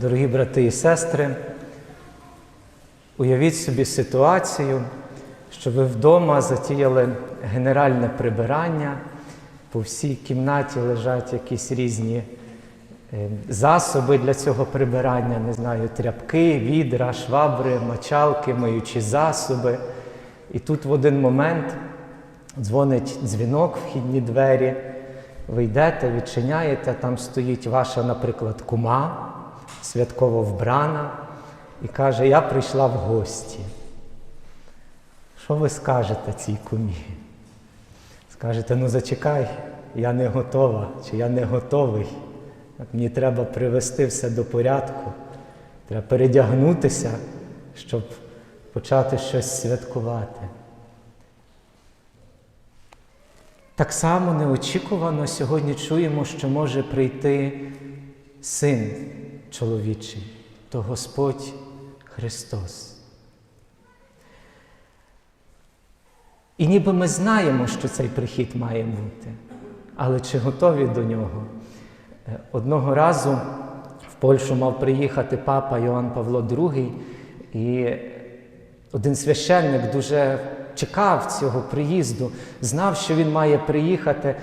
Дорогі брати і сестри, уявіть собі ситуацію, що ви вдома затіяли генеральне прибирання, по всій кімнаті лежать якісь різні е, засоби для цього прибирання, не знаю, тряпки, відра, швабри, мочалки, миючі засоби. І тут в один момент дзвонить дзвінок, вхідні двері. Ви йдете, відчиняєте, там стоїть ваша, наприклад, кума, святково вбрана, і каже: Я прийшла в гості. Що ви скажете цій кумі? Скажете, ну зачекай, я не готова, чи я не готовий. Мені треба привести все до порядку, треба передягнутися, щоб почати щось святкувати. Так само неочікувано сьогодні чуємо, що може прийти син чоловічий, то Господь Христос. І ніби ми знаємо, що цей прихід має бути, але чи готові до нього? Е, Одного разу в Польщу мав приїхати папа Йоанн Павло II, і один священник дуже чекав цього приїзду, знав, що він має приїхати.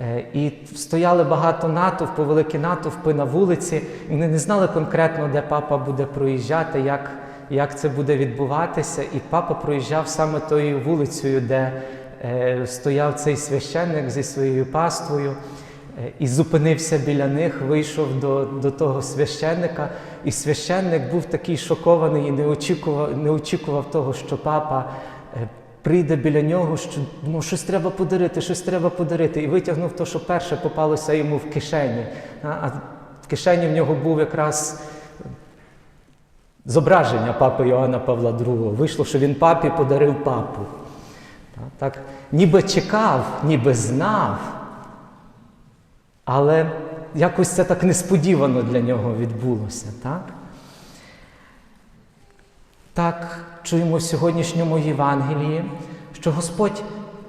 Е, І стояли багато натовпу, великі натовпи на вулиці. І Вони не знали конкретно, де папа буде проїжджати, як, як це буде відбуватися. І папа проїжджав саме тою вулицею, де е, стояв цей священник зі своєю паствою. Е, І зупинився біля них, вийшов до, до того священника, і священник був такий шокований і не очікував, не очікував того, що папа прийде біля нього, що ну, щось треба подарити, щось треба подарити. І витягнув то, що перше попалося йому в кишені. А, в кишені в нього був якраз зображення папи Йоанна Павла II. Вийшло, що він папі подарив папу. Так ніби чекав, ніби знав. Але якось це так несподівано для нього відбулося, так? Так чуємо в сьогоднішньому Євангелії, що Господь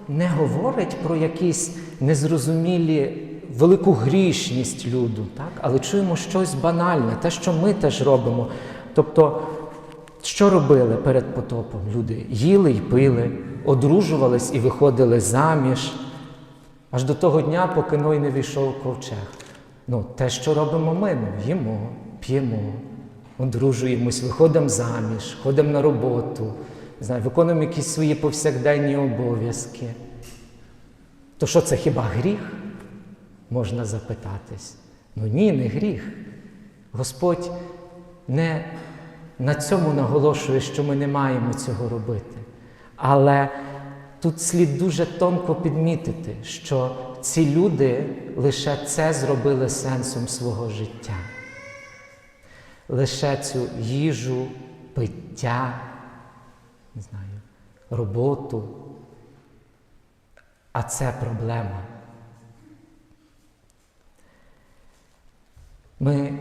не говорить про якісь незрозумілі велику грішність люду, так? але чуємо щось банальне, те, що ми теж робимо. Тобто, що робили перед потопом люди? Їли й пили, одружувались і виходили заміж. Аж до того дня, поки Ной не війшов ковчег. Ну, те, що робимо ми, ну, їмо, п'ємо, одружуємось, виходимо заміж, ходимо на роботу, не знаю, виконуємо якісь свої повсякденні обов'язки. То що це хіба гріх? Можна запитатись. Ну ні, не гріх. Господь не на цьому наголошує, що ми не маємо цього робити. Але Тут слід дуже тонко підмітити, що ці люди лише це зробили сенсом свого життя. Лише цю їжу, пиття, не знаю, роботу. А це проблема. Ми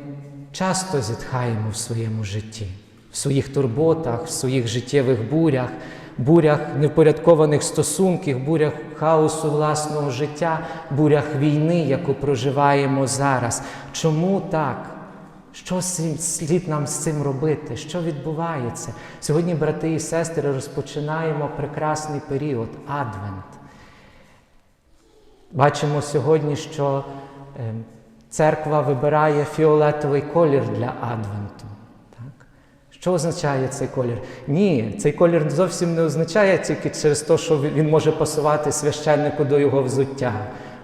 часто зітхаємо в своєму житті, в своїх турботах, в своїх життєвих бурях бурях невпорядкованих стосунків, бурях хаосу власного життя, бурях війни, яку проживаємо зараз. Чому так? Що слід нам з цим робити? Що відбувається? Сьогодні, брати і сестри, розпочинаємо прекрасний період Адвент. Бачимо сьогодні, що церква вибирає фіолетовий колір для Адвенту. Що означає цей колір? Ні, цей колір зовсім не означає тільки через те, що він може пасувати священнику до його взуття,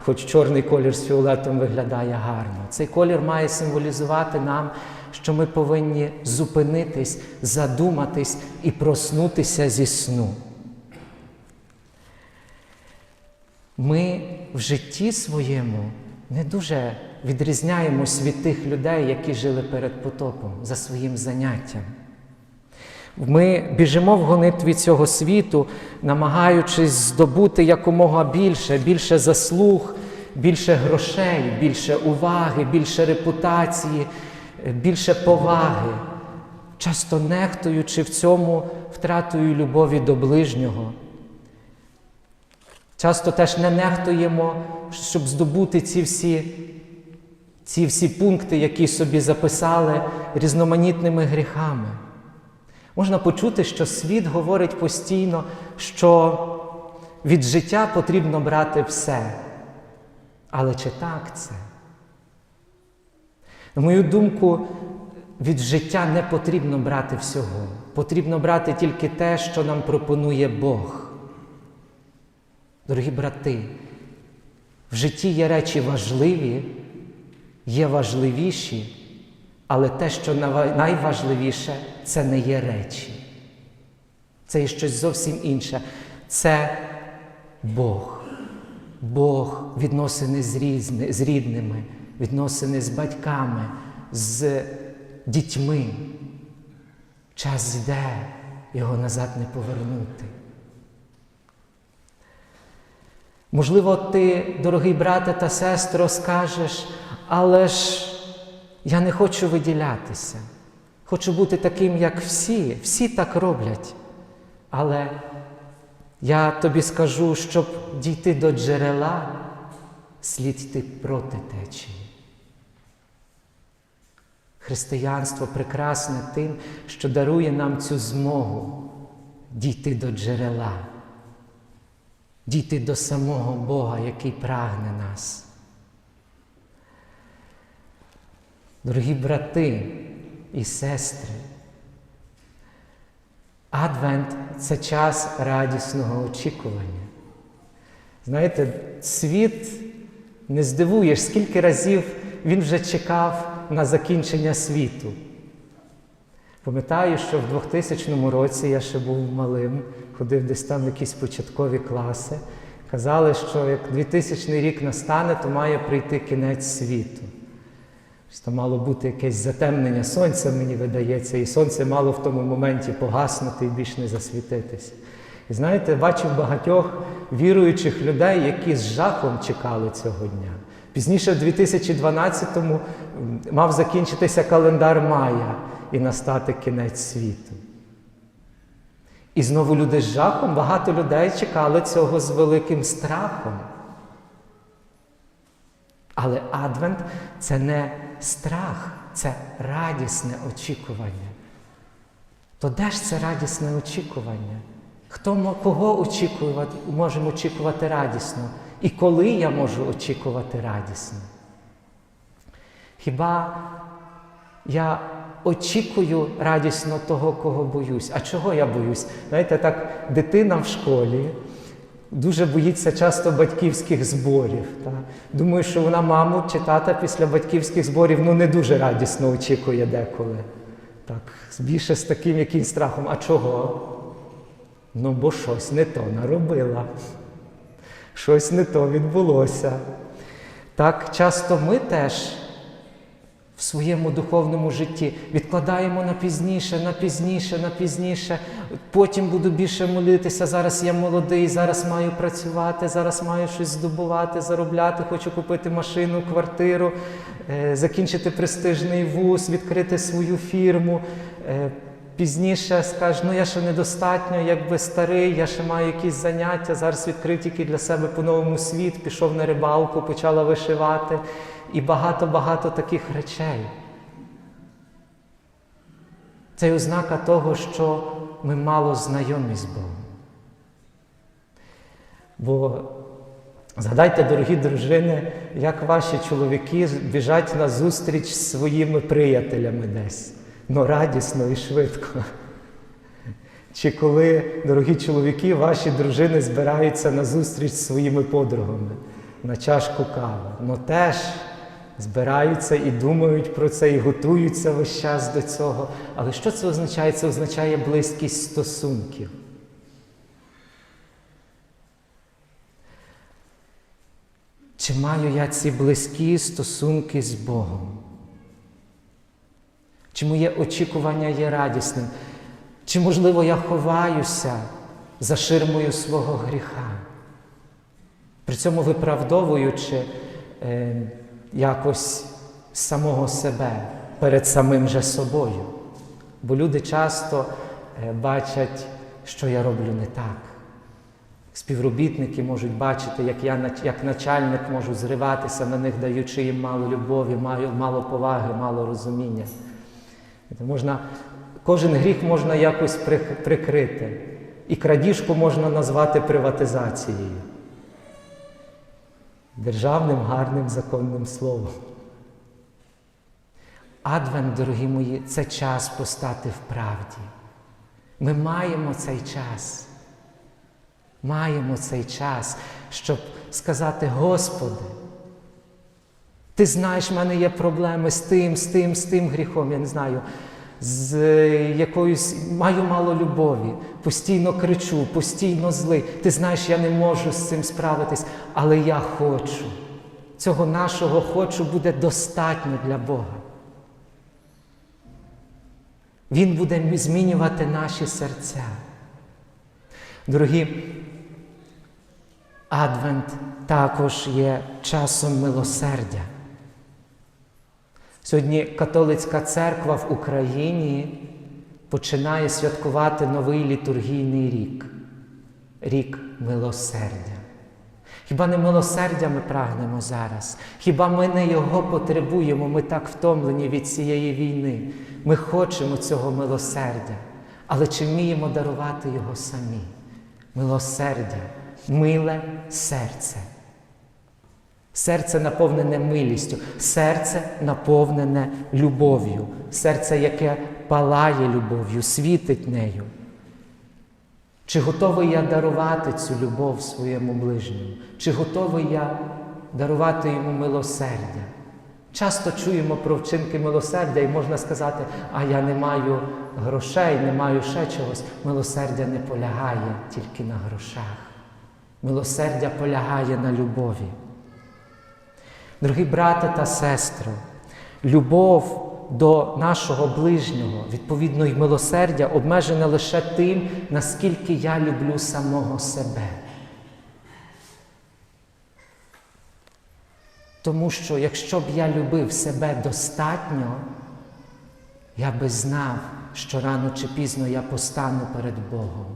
хоч чорний колір з фіолетом виглядає гарно. Цей колір має символізувати нам, що ми повинні зупинитись, задуматись і проснутися зі сну. Ми в житті своєму не дуже відрізняємось від тих людей, які жили перед потопом за своїм заняттям. Ми біжимо в гонитві цього світу, намагаючись здобути якомога більше, більше заслуг, більше грошей, більше уваги, більше репутації, більше поваги, часто нехтуючи в цьому втратою любові до ближнього. Часто теж не нехтуємо, щоб здобути ці всі ці всі пункти, які собі записали різноманітними гріхами. Можна почути, що світ говорить постійно, що від життя потрібно брати все. Але чи так це? На мою думку, від життя не потрібно брати всього. Потрібно брати тільки те, що нам пропонує Бог. Дорогі брати, в житті є речі важливі, є важливіші, але те, що найважливіше, це не є речі. Це є щось зовсім інше. Це Бог. Бог відносини з, різни, з рідними, відносини з батьками, з дітьми. Час йде, його назад не повернути. Можливо, ти, дорогий брате та сестро, скажеш, але ж я не хочу виділятися. Хочу бути таким, як всі, всі так роблять. Але я тобі скажу, щоб дійти до джерела, слід йти проти течії. Християнство прекрасне тим, що дарує нам цю змогу дійти до джерела, дійти до самого Бога, який прагне нас. Дорогі брати і сестри, Адвент це час радісного очікування. Знаєте, світ не здивуєш, скільки разів він вже чекав на закінчення світу. Пам'ятаю, що в 2000 році я ще був малим, ходив десь там в якісь початкові класи. Казали, що як 2000 рік настане, то має прийти кінець світу. Що мало бути якесь затемнення сонця, мені видається, і сонце мало в тому моменті погаснути і більш не засвітитися. І знаєте, бачив багатьох віруючих людей, які з жахом чекали цього дня. Пізніше, в 2012-му, мав закінчитися календар Мая і настати кінець світу. І знову люди з жахом, багато людей чекали цього з великим страхом. Але Адвент це не страх, це радісне очікування. То де ж це радісне очікування? Хто кого очікувати, можемо очікувати радісно? І коли я можу очікувати радісно? Хіба я очікую радісно того, кого боюсь? А чого я боюсь? Знаєте, так дитина в школі дуже боїться часто батьківських зборів. Та? Думаю, що вона маму чи тата після батьківських зборів ну, не дуже радісно очікує деколи. Так, Більше з таким якимсь страхом. А чого? Ну, бо щось не то наробила. Щось не то відбулося. Так часто ми теж в своєму духовному житті відкладаємо на пізніше, на пізніше, на пізніше. Потім буду більше молитися. Зараз я молодий, зараз маю працювати, зараз маю щось здобувати, заробляти, хочу купити машину, квартиру, е, закінчити престижний вуз, відкрити свою фірму. Е, Пізніше скаже, ну я ще недостатньо, якби старий, я ще маю якісь заняття, зараз відкрив тільки для себе по-новому світ, пішов на рибалку, почала вишивати і багато-багато таких речей. Це ознака того, що ми мало знайомі з Богом. Бо згадайте, дорогі дружини, як ваші чоловіки біжать на зустріч з своїми приятелями десь но радісно і швидко. Чи коли, дорогі чоловіки, ваші дружини збираються на зустріч з своїми подругами на чашку кави, но теж збираються і думають про це, і готуються весь час до цього. Але що це означає? Це означає близькість стосунків. Чи маю я ці близькі стосунки з Богом? Чи моє очікування є радісним? Чи, можливо, я ховаюся за ширмою свого гріха, при цьому виправдовуючи е, якось самого себе перед самим же собою? Бо люди часто е, бачать, що я роблю не так. Співробітники можуть бачити, як я як начальник можу зриватися на них, даючи їм мало любові, мало поваги, мало розуміння. Можна, кожен гріх можна якось прикрити. І крадіжку можна назвати приватизацією. Державним гарним законним словом. Адвент, дорогі мої, це час постати в правді. Ми маємо цей час. Маємо цей час, щоб сказати, Господи, ти знаєш, в мене є проблеми з тим, з тим, з тим гріхом, я не знаю, з якоюсь маю мало любові, постійно кричу, постійно злий. Ти знаєш, я не можу з цим справитись, але я хочу. Цього нашого хочу буде достатньо для Бога. Він буде змінювати наші серця. Дорогі, Адвент також є часом милосердя. Сьогодні католицька церква в Україні починає святкувати новий літургійний рік рік милосердя. Хіба не милосердя ми прагнемо зараз? Хіба ми не його потребуємо? Ми так втомлені від цієї війни. Ми хочемо цього милосердя, але чи вміємо дарувати його самі? Милосердя, миле серце. Серце наповнене милістю, серце наповнене любов'ю, серце, яке палає любов'ю, світить нею. Чи готовий я дарувати цю любов своєму ближньому? Чи готовий я дарувати йому милосердя? Часто чуємо про вчинки милосердя, і можна сказати, а я не маю грошей, не маю ще чогось. Милосердя не полягає тільки на грошах. Милосердя полягає на любові. Дорогі брати та сестри, любов до нашого ближнього, відповідно, і милосердя обмежене лише тим, наскільки я люблю самого себе. Тому що якщо б я любив себе достатньо, я би знав, що рано чи пізно я постану перед Богом.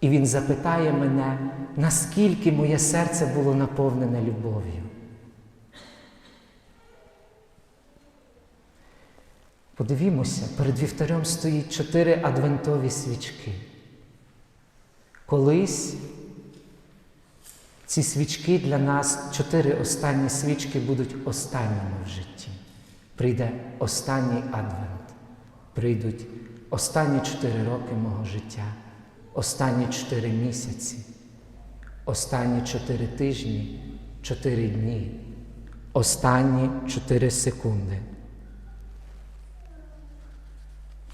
І Він запитає мене, наскільки моє серце було наповнене любов'ю. Подивімося, перед вівтарем стоїть чотири адвентові свічки. Колись ці свічки для нас, чотири останні свічки, будуть останніми в житті. Прийде останній адвент. Прийдуть останні чотири роки мого життя, останні чотири місяці, останні чотири тижні, чотири дні, останні чотири секунди.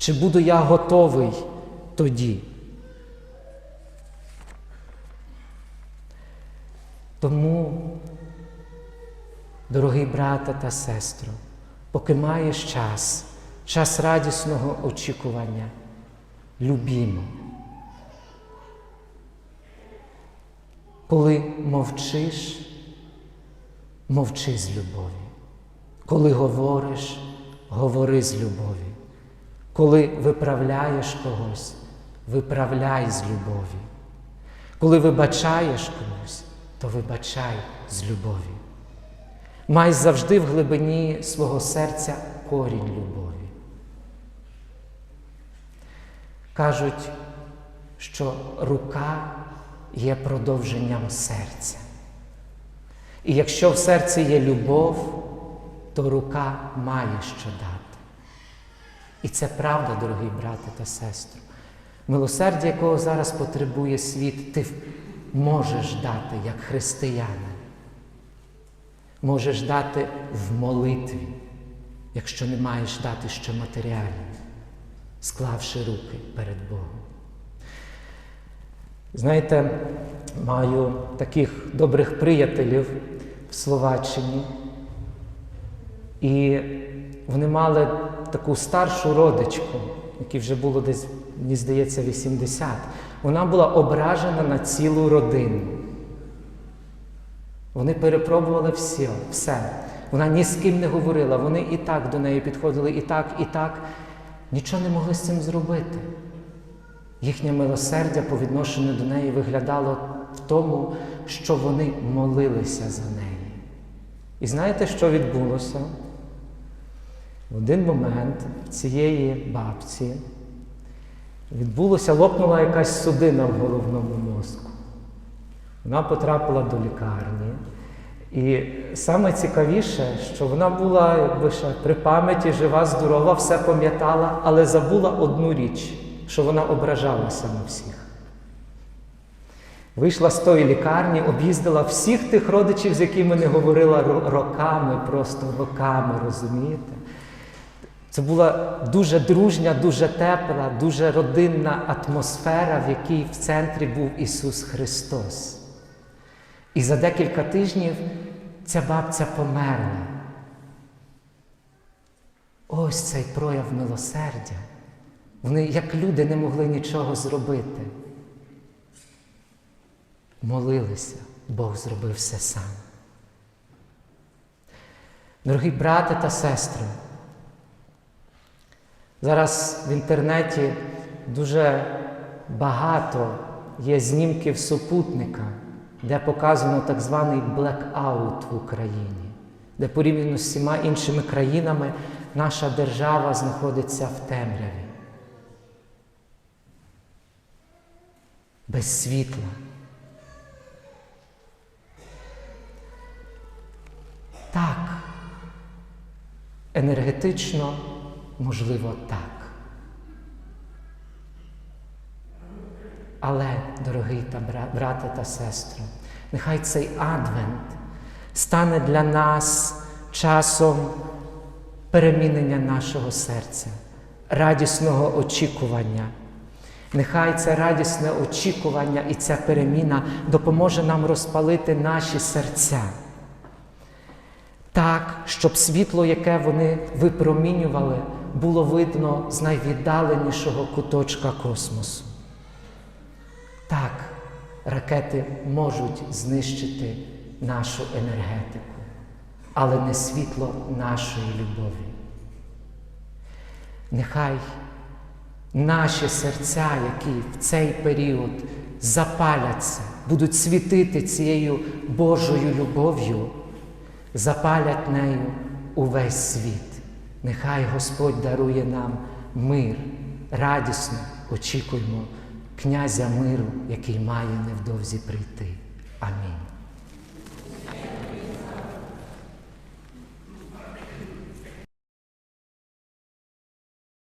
Чи буду я готовий тоді? Тому, дорогий брате та сестро, поки маєш час, час радісного очікування, любімо. Коли мовчиш, мовчи з любові. Коли говориш, говори з любові. Коли виправляєш когось, виправляй з любові. Коли вибачаєш комусь, то вибачай з любові. Май завжди в глибині свого серця корінь любові. Кажуть, що рука є продовженням серця. І якщо в серці є любов, то рука має що дати. І це правда, дорогі брати та сестри. Милосердя, якого зараз потребує світ, ти можеш дати як християнин. Можеш дати в молитві, якщо не маєш дати ще матеріально, склавши руки перед Богом. Знаєте, маю таких добрих приятелів в Словаччині, і вони мали таку старшу родичку, якій вже було десь, мені здається, 80. Вона була ображена на цілу родину. Вони перепробували все, все. Вона ні з ким не говорила, вони і так до неї підходили, і так, і так. Нічого не могли з цим зробити. Їхнє милосердя по відношенню до неї виглядало в тому, що вони молилися за неї. І знаєте, що відбулося? В один момент цієї бабці відбулося, лопнула якась судина в головному мозку. Вона потрапила до лікарні. І саме цікавіше, що вона була якби ще при пам'яті, жива, здорова, все пам'ятала, але забула одну річ, що вона ображалася на всіх. Вийшла з тої лікарні, об'їздила всіх тих родичів, з якими не говорила роками, просто роками, розумієте? Це була дуже дружня, дуже тепла, дуже родинна атмосфера, в якій в центрі був Ісус Христос. І за декілька тижнів ця бабця померла. Ось цей прояв милосердя. Вони, як люди, не могли нічого зробити. Молилися, Бог зробив все сам. Дорогі брати та сестри, зараз в інтернеті дуже багато є знімків супутника, де показано так званий блекаут в Україні, де порівняно з всіма іншими країнами наша держава знаходиться в темряві. Без світла. Так, енергетично, можливо, так. Але, дорогий та брате та сестро, нехай цей адвент стане для нас часом перемінення нашого серця, радісного очікування. Нехай це радісне очікування і ця переміна допоможе нам розпалити наші серця так, щоб світло, яке вони випромінювали, було видно з найвіддаленішого куточка космосу. Так, ракети можуть знищити нашу енергетику, але не світло нашої любові. Нехай наші серця, які в цей період запаляться, будуть світити цією Божою любов'ю, запалять нею увесь світ. Нехай Господь дарує нам мир, радісно очікуємо князя миру, який має невдовзі прийти. Амінь.